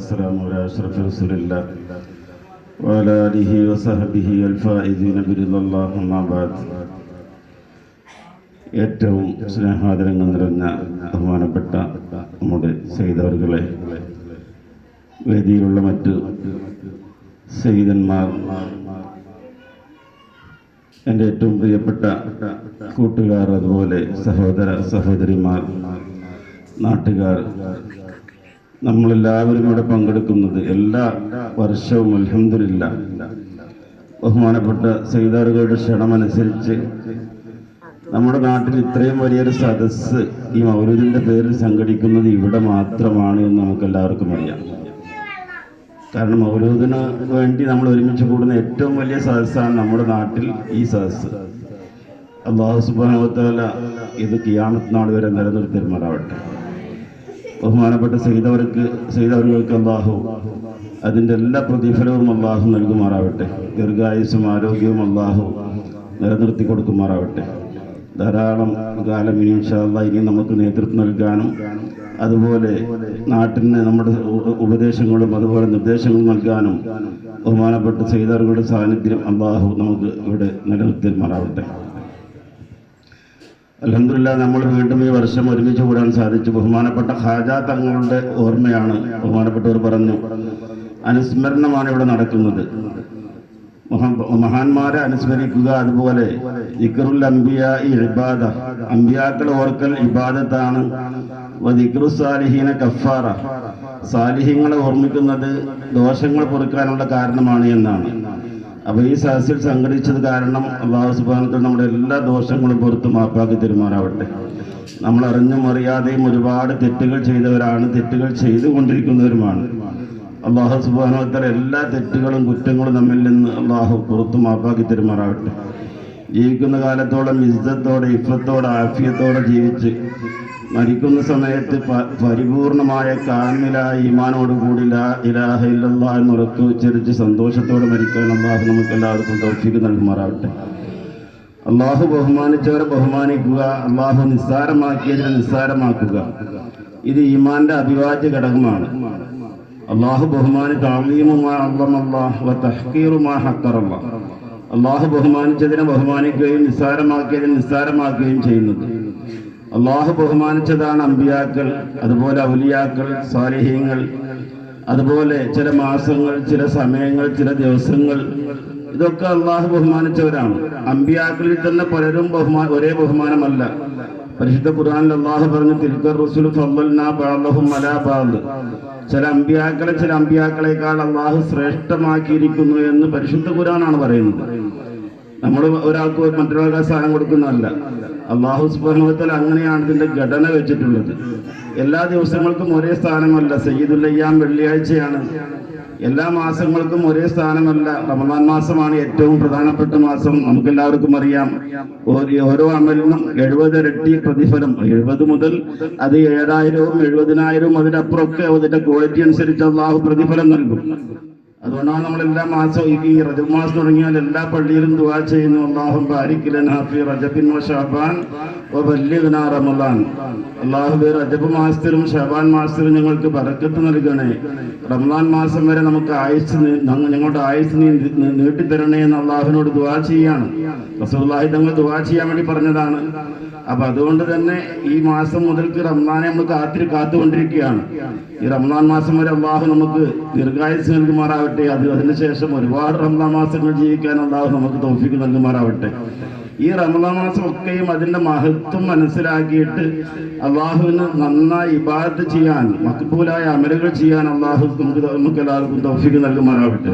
والسلام على أشرف رسول الله وعلى آله وصحبه الفائزين برضا الله أما بعد ഏറ്റവും സ്നേഹാദരങ്ങൾ നിറഞ്ഞ ബഹുമാനപ്പെട്ട നമ്മുടെ സൈതവറുകളെ വേദിയിലുള്ള മറ്റ് സൈതന്മാർ എൻ്റെ ഏറ്റവും പ്രിയപ്പെട്ട കൂട്ടുകാർ അതുപോലെ സഹോദര സഹോദരിമാർ നാട്ടുകാർ നമ്മളെല്ലാവരും ഇവിടെ പങ്കെടുക്കുന്നത് എല്ലാ വർഷവും അലഹമില്ല ബഹുമാനപ്പെട്ട സൈതാറുകളുടെ ക്ഷണമനുസരിച്ച് നമ്മുടെ നാട്ടിൽ ഇത്രയും വലിയൊരു സദസ്സ് ഈ മൗലൂദിന്റെ പേരിൽ സംഘടിക്കുന്നത് ഇവിടെ മാത്രമാണ് എന്ന് നമുക്ക് എല്ലാവർക്കും അറിയാം. കാരണം മൗലൂദിന് വേണ്ടി നമ്മൾ ഒരുമിച്ച് കൂടുന്ന ഏറ്റവും വലിയ സദസ്സാണ് നമ്മുടെ നാട്ടിൽ ഈ സദസ്സ്. അള്ളാഹു സുബാനോത്തല ഇത് കിയാമത്ത് നാൾ വരെ നിലനിർത്തിരുമാറാവട്ടെ ബഹുമാനപ്പെട്ട ചെയ്തവർക്ക് ചെയ്തവർക്ക് അള്ളാഹു അതിന്റെ എല്ലാ പ്രതിഫലവും അള്ളാഹു നൽകുമാറാവട്ടെ. ദീർഘായുസും ആരോഗ്യവും അള്ളാഹു നിലനിർത്തി കൊടുക്കുമാറാവട്ടെ. ധാരാളം കാലം ഇനി ഇൻഷാല്ല ഇനി നമുക്ക് നേതൃത്വം നൽകാനും അതുപോലെ നാട്ടിന് നമ്മുടെ ഉപദേശങ്ങളും അതുപോലെ നിർദ്ദേശങ്ങളും നൽകാനും ബഹുമാനപ്പെട്ട ചെയ്തവരുടെ സാന്നിധ്യം അള്ളാഹു നമുക്ക് ഇവിടെ നിലനിർത്തിമാറാവട്ടെ അലഹമില്ല നമ്മൾ വീണ്ടും ഈ വർഷം ഒരുമിച്ച് കൂടാൻ സാധിച്ചു. ബഹുമാനപ്പെട്ട ഹാജ തങ്ങളുടെ ഓർമ്മയാണ് ബഹുമാനപ്പെട്ടവർ പറഞ്ഞു. അനുസ്മരണമാണ് ഇവിടെ നടക്കുന്നത്. മഹാ- മഹാന്മാരെ അനുസ്മരിക്കുക അതുപോലെ ഇക്കറുൽ അംബിയ ഇബാദ. അംബിയാക്കളെ ഓർക്കൽ ഇബാദത്താണ്. ദിക്റു സാലിഹീന കഫാറ. സാലിഹ്യങ്ങളെ ഓർമ്മിക്കുന്നത് ദോഷങ്ങൾ പൊറുക്കാനുള്ള കാരണമാണ് എന്നാണ്. അപ്പൊ ഈ സദസ്സിൽ സംഘടിച്ചത് കാരണം അള്ളാഹു സുബാനത്തിൽ നമ്മുടെ എല്ലാ ദോഷങ്ങളും പുറത്ത് മാപ്പാക്കി തീരുമാനാവട്ടെ നമ്മൾ അറിഞ്ഞും അറിയാതെയും ഒരുപാട് തെറ്റുകൾ ചെയ്തവരാണ് തെറ്റുകൾ ചെയ്തുകൊണ്ടിരിക്കുന്നവരുമാണ്. അള്ളാഹു സുബാനോത്തര എല്ലാ തെറ്റുകളും കുറ്റങ്ങളും നമ്മിൽ നിന്ന് അള്ളാഹു പുറത്തു മാപ്പാക്കി തെരുമാറാവട്ടെ ജീവിക്കുന്ന കാലത്തോളം ഇസ്സത്തോടെ ഇഫത്തോടെ ആഫിയത്തോടെ ജീവിച്ച് മരിക്കുന്ന സമയത്ത് പരിപൂർണമായ കാമിലായ ഈമാനോട് കൂടി ലാ ഇലാഹ ഇല്ലല്ലാ എന്ന് ഉറക്കു ഉച്ചരിച്ച് സന്തോഷത്തോടെ മരിക്കാൻ അള്ളാഹു നമുക്ക് എല്ലാവർക്കും തൗഫീക്ക് നൽകുമാറാവട്ടെ അള്ളാഹു ബഹുമാനിച്ചവരെ ബഹുമാനിക്കുക അള്ളാഹു നിസ്സാരമാക്കിയതിനെ നിസ്സാരമാക്കുക. ഇത് ഈമാന്റെ അഭിവാജ്യ ഘടകമാണ്. അള്ളാഹു ബഹുമാനി താമീമുമാ അള്ളമല്ലാഹ് തഹ്കീറുമാ ഹക്കറല്ല അള്ളാഹു ബഹുമാനിച്ചതിനെ ബഹുമാനിക്കുകയും നിസ്സാരമാക്കിയതിനെ നിസ്സാരമാക്കുകയും ചെയ്യുന്നത്. അള്ളാഹു ബഹുമാനിച്ചതാണ് അമ്പിയാക്കൾ അതുപോലെ ഔലിയാക്കൾ സാലിഹ്യങ്ങൾ അതുപോലെ ചില മാസങ്ങൾ ചില സമയങ്ങൾ ചില ദിവസങ്ങൾ. ഇതൊക്കെ അള്ളാഹു ബഹുമാനിച്ചവരാണ്. അമ്പിയാക്കളിൽ തന്നെ പലരും ബഹുമാ ഒരേ ബഹുമാനമല്ല. പരിശുദ്ധ ഖുർആനിൽ അള്ളാഹു പറഞ്ഞു തിരുക്കർ റസൂൽ ഫല്ലനാ ബാദഹും അലാ ബാദ് ചില അമ്പിയാക്കളെ ചില അമ്പിയാക്കളെക്കാൾ അള്ളാഹു ശ്രേഷ്ഠമാക്കിയിരിക്കുന്നു എന്ന് പരിശുദ്ധ ഖുർആനാണ് പറയുന്നത്. നമ്മൾ ഒരാൾക്ക് മറ്റൊരാൾക്ക് സ്ഥാനം കൊടുക്കുന്നതല്ല. അള്ളാഹു സുബാനുവത്തൽ അങ്ങനെയാണ് ഇതിന്റെ ഘടന വെച്ചിട്ടുള്ളത്. എല്ലാ ദിവസങ്ങൾക്കും ഒരേ സ്ഥാനമല്ല. സയ്യിദുല്ലയ്യാം വെള്ളിയാഴ്ചയാണ്. എല്ലാ മാസങ്ങൾക്കും ഒരേ സ്ഥാനമല്ല. റമദാൻ മാസമാണ് ഏറ്റവും പ്രധാനപ്പെട്ട മാസം. നമുക്ക് എല്ലാവർക്കും അറിയാം. ഓരോ അമലിനും എഴുപത് ഇരട്ടി പ്രതിഫലം. എഴുപത് മുതൽ അത് ഏഴായിരവും എഴുപതിനായിരവും അതിനപ്പുറമൊക്കെ അതിന്റെ ക്വാളിറ്റി അനുസരിച്ച് അള്ളാഹു പ്രതിഫലം നൽകും. അതുകൊണ്ടാണ് നമ്മൾ എല്ലാ മാസവും ഈ- റജബ് മാസം തുടങ്ങിയാൽ എല്ലാ പള്ളിയിലും ദുവാ ചെയ്യുന്നു. അല്ലാഹും ബാരിക് ലനാ റജബിൻ റമളാൻ അല്ലാഹുവേ റജബ് മാസത്തിലും ഷബാൻ മാസത്തിലും ഞങ്ങൾക്ക് ബറക്കത്ത് നൽകണേ. റമളാൻ മാസം വരെ നമുക്ക് ആയുസ് ഞങ്ങളുടെ ആയുസ് നീട്ടിത്തരണേ എന്ന് അള്ളാഹുവിനോട് ദുവാ ചെയ്യാണ്. റസൂലുള്ളാഹി തങ്ങൾ ദുവാ ചെയ്യാൻ വേണ്ടി പറഞ്ഞതാണ്. അപ്പൊ അതുകൊണ്ട് തന്നെ ഈ മാസം മുതൽക്ക് റംലാനെ നമ്മൾ കാത്തിരി കാത്തുകൊണ്ടിരിക്കുകയാണ്. ഈ റംസാൻ മാസം വരെ അള്ളാഹു നമുക്ക് ദീർഘായുസ് നൽകുമാറാവട്ടെ. അത് അതിനുശേഷം ഒരുപാട് റംസാൻ മാസങ്ങൾ ജീവിക്കാൻ അള്ളാഹു നമുക്ക് തോഫിക്ക് നൽകുമാറാവട്ടെ. ഈ റമദാൻ മാസം ഒക്കെയും അതിന്റെ മഹത്വം മനസ്സിലാക്കിയിട്ട് അള്ളാഹുവിന് നന്നായി ഇബാദത്ത് ചെയ്യാൻ മക്ബൂലായ അമലുകൾ ചെയ്യാൻ അള്ളാഹു നമുക്ക് നമുക്ക് എല്ലാവർക്കും തൗഫീക്ക് നൽകുമാറാവട്ടെ.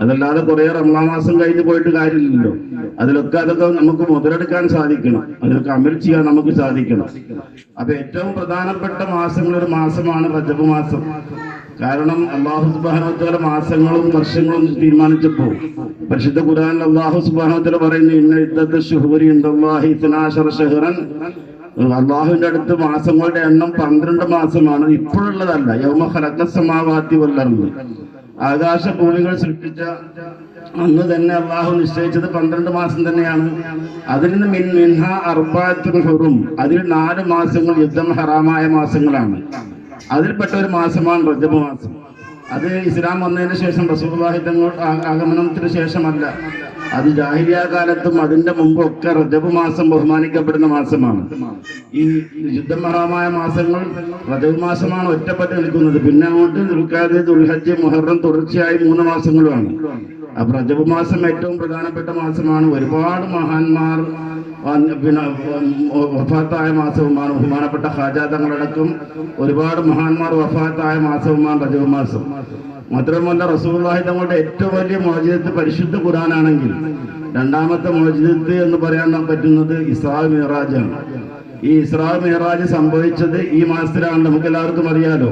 അതല്ലാതെ കുറെ റമദാൻ മാസം കഴിഞ്ഞ് പോയിട്ട് കാര്യമില്ലല്ലോ. അതിലൊക്കെ അതൊക്കെ നമുക്ക് മുതലെടുക്കാൻ സാധിക്കണം. അതിലൊക്കെ അമൽ ചെയ്യാൻ നമുക്ക് സാധിക്കണം. അപ്പൊ ഏറ്റവും പ്രധാനപ്പെട്ട മാസങ്ങളിൽ ഒരു മാസമാണ് റജബ് മാസം. കാരണം അള്ളാഹു സുബാനോത്തല മാസങ്ങളും വർഷങ്ങളും തീരുമാനിച്ചപ്പോൾ പരിശുദ്ധ ഖുർആനിൽ അള്ളാഹു സുബാനോത്തല പറയുന്നു ഇന്ന ഇദ്ദത്ത് ശുഹൂരി ഇൻദല്ലാഹി ഇത്നാശറ ഷഹറൻ. അള്ളാഹുവിന്റെ അടുത്ത് മാസങ്ങളുടെ എണ്ണം പന്ത്രണ്ട് മാസമാണ്. ഇപ്പോഴുള്ളതല്ല. യൗമ ഖലഖസ്സമാവാതി വല്ലർന്ന് ആകാശ ഭൂമികൾ സൃഷ്ടിച്ച അന്ന് തന്നെ അള്ളാഹു നിശ്ചയിച്ചത് പന്ത്രണ്ട് മാസം തന്നെയാണ്. അതിൽ നിന്ന് മിൻ മിൻഹ അർബാത്തുൽ ഹുറും. അതിൽ നാല് മാസങ്ങൾ യുദ്ധം ഹറാമായ മാസങ്ങളാണ്. അതിൽപ്പെട്ട ഒരു മാസമാണ് റജബ് മാസം. അത് ഇസ്ലാം വന്നതിന് ശേഷം ആ- ആഗമനത്തിന് ശേഷമല്ല. അത് ജാഹിരിയ കാലത്തും അതിന്റെ മുമ്പൊക്കെ റജബ് മാസം ബഹുമാനിക്കപ്പെടുന്ന മാസമാണ്. ഈ യുദ്ധമഹമായ മാസങ്ങൾ റജബ് മാസമാണ് ഒറ്റപ്പെട്ട് നിൽക്കുന്നത്. പിന്നെ അങ്ങോട്ട് ദുൽഖാദ് ദുൽഹജ് മുഹറം തുടർച്ചയായി മൂന്ന് മാസങ്ങളുമാണ്. അപ്പൊ റജബ് മാസം ഏറ്റവും പ്രധാനപ്പെട്ട മാസമാണ്. ഒരുപാട് മഹാന്മാർ പിന്നെ വഫാത്തായ മാസവുമാണ് ബഹുമാനപ്പെട്ട ഹാജാതങ്ങളടക്കം ഒരുപാട് മഹാന്മാർ വഫാത്തായ മാസവുമാണ് റജബ് മാസം. മാത്രമല്ല റസൂലുള്ളാഹി തങ്ങളുടെ ഏറ്റവും വലിയ മോചിതത്ത് പരിശുദ്ധ ഖുർആനാണെങ്കിൽ രണ്ടാമത്തെ മോചിതത്ത് എന്ന് പറയാൻ പറ്റുന്നത് ഇസ്രാ മിറാജാണ്. ഈ ഇസ്രാ മെഹറാജ് സംഭവിച്ചത് ഈ മാസത്തിലാണ്. നമുക്ക് എല്ലാവർക്കും അറിയാലോ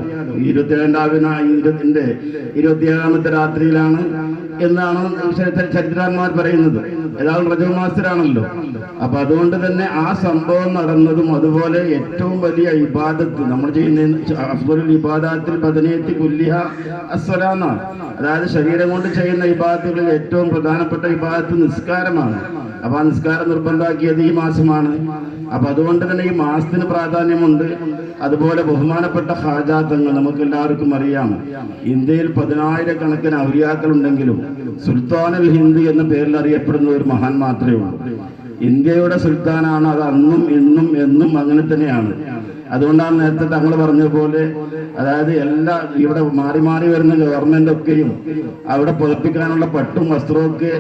ഇരുപത്തിരണ്ടാവിന ഇരുപത്തിന്റെ ഇരുപത്തിയേഴാമത്തെ രാത്രിയിലാണ് എന്നാണ് ചരിത്രന്മാർ പറയുന്നത്. ഏതാണ്ട് റജബ് മാസത്തിലാണല്ലോ. അപ്പൊ അതുകൊണ്ട് തന്നെ ആ സംഭവം നടന്നതും അതുപോലെ ഏറ്റവും വലിയ ഇബാദത്ത് നമ്മൾ ചെയ്യുന്ന അഫ്ദുൽ ഇബാദത്തിൽ പതിനെത്തി കുല്ലിഹ അസ്വലാന്നാണ് അതായത് ശരീരം കൊണ്ട് ചെയ്യുന്ന ഇബാദത്തുകളിൽ ഏറ്റവും പ്രധാനപ്പെട്ട ഇബാദത്ത് നിസ്കാരമാണ്. അപ്പൊ നിസ്കാരം നിർബന്ധമാക്കിയത് ഈ മാസമാണ്. അപ്പൊ അതുകൊണ്ട് തന്നെ ഈ മാസത്തിന് പ്രാധാന്യമുണ്ട്. അതുപോലെ ബഹുമാനപ്പെട്ട ഹാജാത്തങ്ങൾ നമുക്ക് എല്ലാവർക്കും അറിയാം. ഇന്ത്യയിൽ പതിനായിരക്കണക്കിന് ഔലിയാക്കൾ ഉണ്ടെങ്കിലും സുൽത്താനുൽ ഹിന്ദ് എന്ന പേരിൽ അറിയപ്പെടുന്ന ഒരു മഹാൻ മാത്രമേ ഉള്ളൂ ഇന്ത്യയുടെ സുൽത്താനാണ് അത് അന്നും ഇന്നും എന്നും അങ്ങനെ തന്നെയാണ്. അതുകൊണ്ടാണ് നേരത്തെ തങ്ങൾ പറഞ്ഞ പോലെ അതായത് എല്ലാ ഇവിടെ മാറി മാറി വരുന്ന ഗവൺമെന്റ് ഒക്കെയും അവിടെ പുതപ്പിക്കാനുള്ള പട്ടും വസ്ത്രവും ഒക്കെ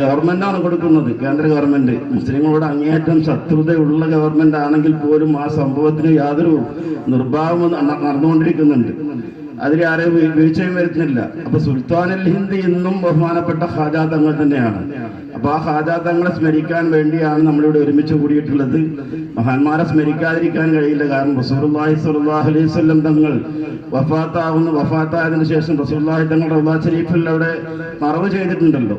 ഗവൺമെന്റാണ് കൊടുക്കുന്നത് കേന്ദ്ര ഗവൺമെന്റ് മുസ്ലിങ്ങളോട് അങ്ങേയറ്റം ശത്രുതയുള്ള ഗവൺമെന്റ് ആണെങ്കിൽ പോലും ആ സംഭവത്തിന് യാതൊരു നിർഭാവം നടന്നുകൊണ്ടിരിക്കുന്നുണ്ട്. അതിൽ ആരെയും വീഴ്ചയും വരുത്തുന്നില്ല. അപ്പൊ സുൽത്താൻ അൽ ഹിന്ദ് ഇന്നും ബഹുമാനപ്പെട്ട ഖാജാ തങ്ങൾ തന്നെയാണ്. അപ്പൊ ആ ഖാജാ തങ്ങളെ സ്മരിക്കാൻ വേണ്ടിയാണ് നമ്മളിവിടെ ഒരുമിച്ച് കൂടിയിട്ടുള്ളത്. മഹാന്മാരെ സ്മരിക്കാതിരിക്കാൻ കഴിയില്ല കാരണം റസൂലുള്ളാഹി സുല്ലാഹ് അലൈഹി വസല്ലം തങ്ങൾ വഫാത്താവുന്ന. വഫാത്തായതിനു ശേഷം റസൂലുള്ളാഹി തങ്ങൾ റബ്ബാ ഷരീഫിൽ അവിടെ മറവ് ചെയ്തിട്ടുണ്ടല്ലോ.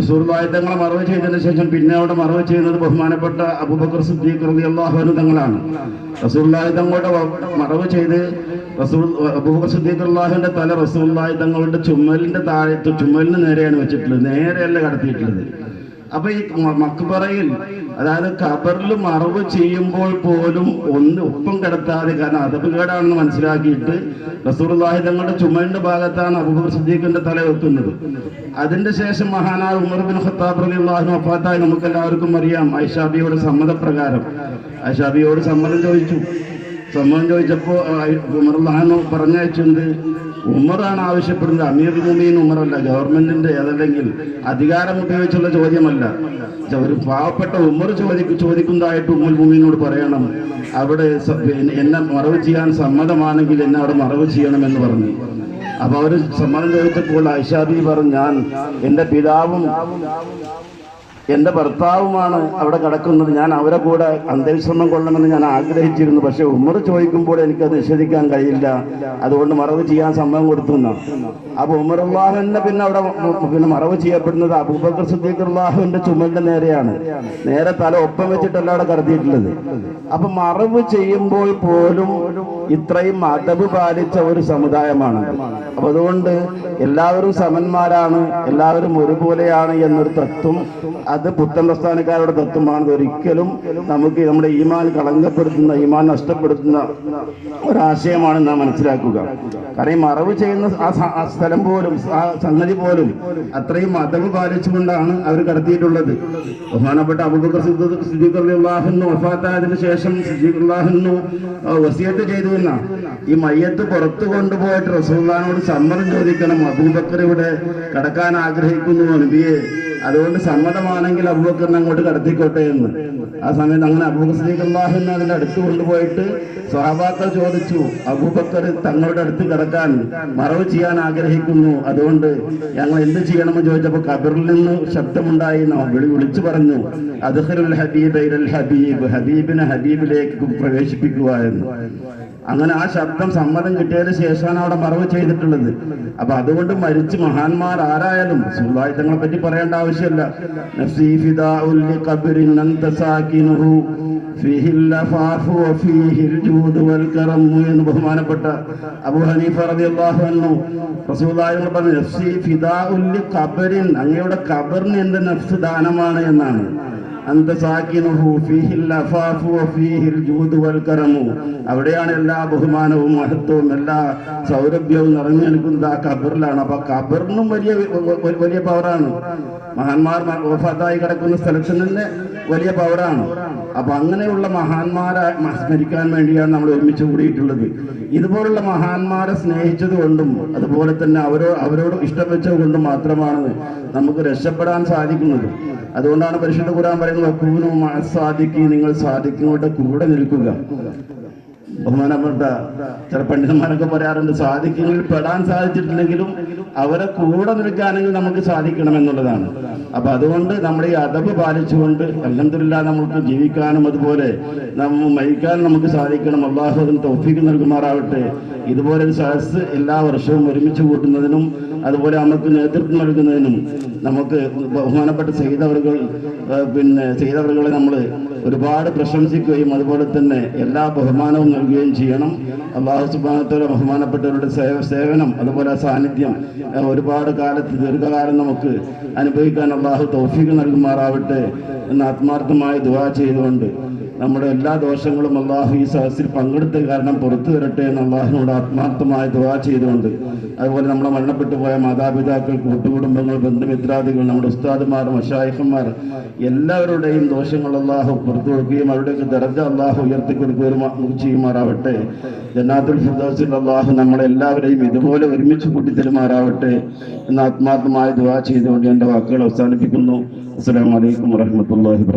റസൂലുള്ളാഹി തങ്ങളെ മറവ് ചെയ്തതിന് ശേഷം പിന്നെ അവിടെ മറവ് ചെയ്യുന്നത് ബഹുമാനപ്പെട്ട അബൂബക്കർ സിദ്ദീഖ് റബി അള്ളാഹു തങ്ങളാണ്. റസൂലുള്ളാഹി തങ്ങളുടെ മറവ് ചെയ്ത് റസൂൽ അബൂബക്കർ തല റസൂലുള്ളാഹി തങ്ങളുടെ ചുമലിന്റെ താഴെ ചുമലിന് നേരെയാണ് വെച്ചിട്ടുള്ളത്. നേരെയല്ല കടത്തിയിട്ടുള്ളത്. അപ്പൊ ഈ മക്ബറയിൽ അതായത് ഖബറിൽ മറവ് ചെയ്യുമ്പോൾ പോലും ഒന്ന് ഒപ്പം കിടത്താതെ കാരണം അതപകേടാണെന്ന് മനസ്സിലാക്കിയിട്ട് റസൂർലാഹി തങ്ങളുടെ ചുമലിന്റെ ഭാഗത്താണ് അബൂബക്കർ സിദ്ദീഖിന്റെ തല വെക്കുന്നത്. അതിന്റെ ശേഷം മഹാനായ ഉമർ ബിൻ ഖത്താബ് അലി അള്ളാഹു വഫാത്തായി. നമുക്ക് എല്ലാവർക്കും അറിയാം ഐഷാബിയോട് സമ്മതപ്രകാരം. ഐഷാബിയോട് സമ്മതം ചോദിച്ചു. സമ്മതം ചോദിച്ചപ്പോ ഉമർലാഹു പറഞ്ഞയച്ചുണ്ട് ഉമറാണ് ആവശ്യപ്പെടുന്നത്. അമീർ മുമീൻ ഉമറല്ല ഗവൺമെന്റിന്റെ അതല്ലെങ്കിൽ അധികാരം ഉപയോഗിച്ചുള്ള ചോദ്യമല്ല. ഒരു പാവപ്പെട്ട ഉമർ ചോദിക്കും ചോദിക്കുന്നതായിട്ട് ഉമ്മൽ മുമീനോട് പറയണം. അവിടെ എന്നെ- എന്നെ മറവ് ചെയ്യാൻ സമ്മതമാണെങ്കിൽ എന്നെ അവിടെ മറവ് ചെയ്യണമെന്ന് പറഞ്ഞു. അപ്പൊ അവർ സമ്മതം ചോദിച്ചപ്പോൾ ഐഷാബി പറഞ്ഞു ഞാൻ എന്റെ പിതാവും എന്റെ ഭർത്താവുമാണ് അവിടെ കിടക്കുന്നത്. ഞാൻ അവരെ കൂടെ അന്തരിശ്രമം കൊള്ളണമെന്ന് ഞാൻ ആഗ്രഹിച്ചിരുന്നു. പക്ഷെ ഉമ്മർ ചോദിക്കുമ്പോൾ എനിക്കത് നിഷേധിക്കാൻ കഴിയില്ല. അതുകൊണ്ട് മറവ് ചെയ്യാൻ സമ്മതം കൊടുത്തു അപ്പൊ ഉമർ പിന്നെ അവിടെ പിന്നെ മറവ് ചെയ്യപ്പെടുന്നത് അബൂബക്കർ സിദ്ദീഖ് ചുമലിന്റെ നേരെയാണ്. നേരെ തല ഒപ്പം വെച്ചിട്ടല്ല അവിടെ കരുതിയിട്ടുള്ളത് അപ്പൊ മറവ് ചെയ്യുമ്പോൾ പോലും ഇത്രയും അതവ് പാലിച്ച ഒരു സമുദായമാണ്. അപ്പൊ അതുകൊണ്ട് എല്ലാവരും സമന്മാരാണ് എല്ലാവരും ഒരുപോലെയാണ് എന്നൊരു തത്വം അത് പുത്തൻ പ്രസ്ഥാനക്കാരുടെ തത്വമാണ് ഒരിക്കലും നമുക്ക് നമ്മുടെ ഈമാൻ കളങ്കപ്പെടുത്തുന്ന ഈമാൻ നഷ്ടപ്പെടുത്തുന്ന ഒരാശയമാണ് നാം മനസ്സിലാക്കുക. കാരണം ഈ മറവ് ചെയ്യുന്ന ആ സ്ഥലം പോലും ആ സംഗതി പോലും അത്രയും മതം പാലിച്ചുകൊണ്ടാണ് അവർ കടത്തിയിട്ടുള്ളത്. ബഹുമാനപ്പെട്ട അബൂബക്കർ സിദ്ദീഖ് ശേഷം സിദ്ദീഖ് വസിയത്ത് ചെയ്തു എന്ന. ഈ മയ്യത്ത് പുറത്തു കൊണ്ടുപോയിട്ട് റസൂള്ളാനോട് സമ്മതം ചോദിക്കണം. അബൂബക്കർ ഇവിടെ കടക്കാൻ ആഗ്രഹിക്കുന്നു നബിയെ. അതുകൊണ്ട് സമ്മതമാണെങ്കിൽ അബൂബക്കറിനെ അങ്ങോട്ട് കടത്തിക്കോട്ടെ എന്ന്. ആ സമയത്ത് അങ്ങനെ അബൂബക്കർ സിദ്ദീഖ് അള്ളാഹുവിനെ അതിന്റെ അടുത്ത് കൊണ്ടുപോയിട്ട് സ്വഹാബാക്കൾ ചോദിച്ചു അബൂബക്കർ തങ്ങളുടെ അടുത്ത് കിടക്കാൻ മറവ് ചെയ്യാൻ ആഗ്രഹിക്കുന്നു. അതുകൊണ്ട് ഞങ്ങൾ എന്ത് ചെയ്യണമെന്ന് ചോദിച്ചപ്പോൾ കബറിൽ നിന്ന് ശബ്ദമുണ്ടായി. വിളി വിളിച്ചു പറഞ്ഞു അദ്ഖിലുൽ ഹബീബ് ഹബീബ് ഹബീബിനെ ഹബീബിലേക്ക് പ്രവേശിപ്പിക്കുക എന്ന്. അങ്ങനെ ആ ശബ്ദം സമ്മതം കിട്ടിയതിന് ശേഷമാണ് അവിടെ മറവ് ചെയ്തിട്ടുള്ളത്. അപ്പൊ അതുകൊണ്ട് മരിച്ച് മഹാന്മാർ ആരായാലും സുഖായുധങ്ങളെ പറ്റി പറയേണ്ട ആവശ്യമില്ല. എന്ന് ബഹുമാനപ്പെട്ട അബൂ ഹനീഫ റളിയല്ലാഹു അൻഹു റസൂലുള്ളാഹി പറഞ്ഞു നഫ്സി ഫിദാഉൽ അങ്ങയുടെ ഖബറിന് എന്റെ നഫ്സ് ദാനമാണ്? എന്നാണ്. അന്ത സാക്കിനുഹു ഫീഹിൽ അഫാഫു ഫീഹിൽ ജൂദ് വൽ കറമു അവിടെയാണ് എല്ലാ ബഹുമാനവും മഹത്വവും എല്ലാ സൗരഭ്യവും നിറഞ്ഞു നിൽക്കുന്നത്. ആ ഖബറിലാണ്. അപ്പൊ ഖബറിനും വലിയ വലിയ പവറാണ്. മഹാന്മാർ വഫാത്തായി കിടക്കുന്ന സ്ഥലത്ത് തന്നെ വലിയ പവറാണ്. അപ്പൊ അങ്ങനെയുള്ള മഹാന്മാരെ സ്മരിക്കാൻ വേണ്ടിയാണ് നമ്മൾ ഒരുമിച്ച് കൂടിയിട്ടുള്ളത്. ഇതുപോലുള്ള മഹാന്മാരെ സ്നേഹിച്ചത് കൊണ്ടും അതുപോലെ തന്നെ അവരോ അവരോട് ഇഷ്ടം വെച്ചത് കൊണ്ടും മാത്രമാണ് നമുക്ക് രക്ഷപ്പെടാൻ സാധിക്കുന്നത്. അതുകൊണ്ടാണ് പരിശുദ്ധ ഖുർആൻ പറയുന്നത് കൂനു നിങ്ങൾ സാധിക്കുന്നവരുടെ കൂടെ നിൽക്കുക. ബഹുമാനപ്പെട്ട ചില പണ്ഡിതന്മാരൊക്കെ പറയാറുണ്ട് സാധിക്കുന്നതിൽ പെടാൻ സാധിച്ചിട്ടില്ലെങ്കിലും അവരെ കൂടെ നിൽക്കാനെങ്കിൽ നമുക്ക് സാധിക്കണം എന്നുള്ളതാണ്. അപ്പൊ അതുകൊണ്ട് നമ്മുടെ ഈ അതവ് പാലിച്ചുകൊണ്ട് അലഹമില്ല നമുക്ക് ജീവിക്കാനും അതുപോലെ നമ്മ മരിക്കാനും നമുക്ക് സാധിക്കണം. അള്ളാഹു തൗഫീക്ക് നൽകുമാറാവട്ടെ. ഇതുപോലെ ഒരു സഹസ് എല്ലാ വർഷവും ഒരുമിച്ച് കൂട്ടുന്നതിനും അതുപോലെ നമുക്ക് നേതൃത്വം നൽകുന്നതിനും നമുക്ക് ബഹുമാനപ്പെട്ട ചെയ്തവറുകൾ പിന്നെ ചെയ്തവറുകളെ നമ്മൾ ഒരുപാട് പ്രശംസിക്കുകയും അതുപോലെ തന്നെ എല്ലാ ബഹുമാനവും നൽകുകയും ചെയ്യണം. അള്ളാഹു സുബാനത്തോടെ ബഹുമാനപ്പെട്ടവരുടെ സേവ സേവനം അതുപോലെ സാന്നിധ്യം ഒരുപാട് കാലത്ത് ദീർഘകാലം നമുക്ക് അനുഭവിക്കാൻ അള്ളാഹു തൗഫീഖ് നൽകുമാറാവട്ടെ എന്ന് ആത്മാർത്ഥമായി ദുവാ ചെയ്തുകൊണ്ട് നമ്മുടെ എല്ലാ ദോഷങ്ങളും അള്ളാഹു ഈ സഹസിൽ പങ്കെടുത്ത കാരണം പുറത്തു തരട്ടെ എന്ന് അള്ളാഹിനോട് ആത്മാർത്ഥമായ ദുവാ ചെയ്തുകൊണ്ട്. അതുപോലെ നമ്മളെ മരണപ്പെട്ടു പോയ മാതാപിതാക്കൾ കൂട്ടുകുടുംബങ്ങൾ ബന്ധുമിത്രാദികൾ നമ്മുടെ ഉസ്താദുമാർ മഷായിഹന്മാർ എല്ലാവരുടെയും ദോഷങ്ങൾ അള്ളാഹു പുറത്തു കൊടുക്കുകയും അവരുടെയൊക്കെ ദർജ അള്ളാഹു ഉയർത്തി കൊടുക്കുകയും ചെയ്യുമാറാവട്ടെ. ജന്നാത്തുൽ ഫിർദൗസിൽ അള്ളാഹു നമ്മളെല്ലാവരെയും ഇതുപോലെ ഒരുമിച്ച് കൂട്ടിത്തരുമാറാവട്ടെ എന്ന് ആത്മാർത്ഥമായ ദുവാ ചെയ്തുകൊണ്ട് എന്റെ വാക്കുകൾ അവസാനിപ്പിക്കുന്നു. അസ്സാം വലൈക്കും വബറകാതുഹു